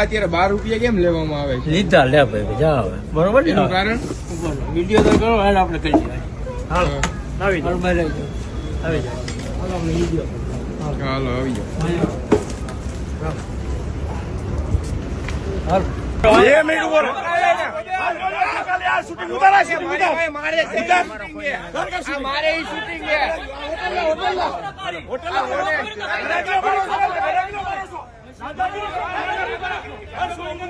અત્યારે બાર રૂપિયા કેમ લેવામાં આવે છે? લીધા લે ભાઈ જા આવે. બરોબર ને એનું કારણ? વીડિયો તો કરો હાલ આપણે કરી દઈએ હાલો આવી જાઓ. બરાબર આવી જાઓ આવી જાઓ. હાલો આપણે વીડિયો. ચાલો આવી જાઓ. હાલ. છે. બોલો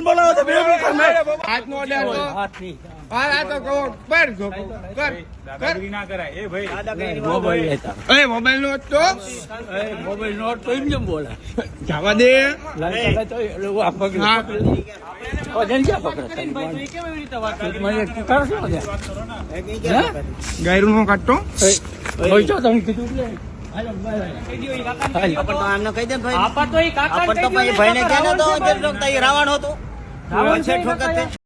બોલો હાથનો અડે તો હાથ હા કહો કર કર મોબાઈલ લેતા. એ મોબાઈલ નો તો એ મોબાઈલ નોટ તો એમ જેમ બોલે. જવા દે. હું. હા. ને હે? ગાયરું નો કાઢતો તમે કીધું એટલે. આપણ તો આમને કહી દે ભાઈ. આપણ તો ઈ કાકાને આપણ તો કહી પછી ને ભાઈને કાકા તો રાવણ હતું. રાવણ છે છે ઠોકર